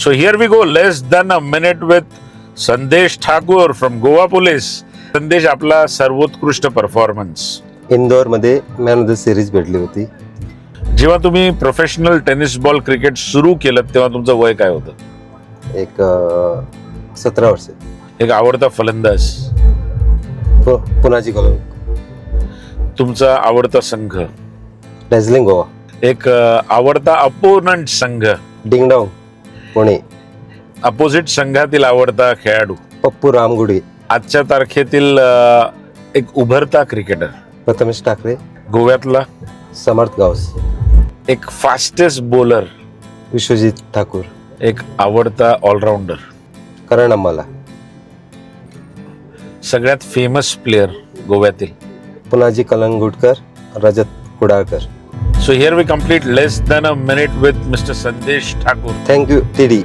So here we go, less than a minute with संदेश Thakur from Goa police Sandesh आपला सर्वोत्कृष्ट performance इंदोरमध्ये मॅन ऑफ द सिरीज भेटली होती. जेव्हा तुम्ही प्रोफेशनल टेनिस बॉल क्रिकेट सुरू केलं तेव्हा तुमचं वय काय होतं? एक सतरा वर्ष. एक आवडता फलंदाज. पु- पुनाची कॉलम तुमचा आवडता संघ. डार्जिलिंग गोवा. एक अ, आवडता अपोनंट संघ. डिंगडॉंग पुणे. अपोजिट संघातील आवडता खेळाडू? पप्पू रामगुडी. आजच्या तारखेतील अ, एक उभरता क्रिकेटर प्रथमेश ठाकरे. गोव्यातला? समर्थ गावस. एक फास्टेस्ट बॉलर विश्वजित ठाकूर. एक आवडता ऑलराऊंडर करण अंबाला. सगळ्यात फेमस प्लेअर गोव्यातील? Punaji Kalangutkar Rajat Kudalkar. So here we complete less than a minute with Mr. Sandesh Thakur. Thank you, Teddy.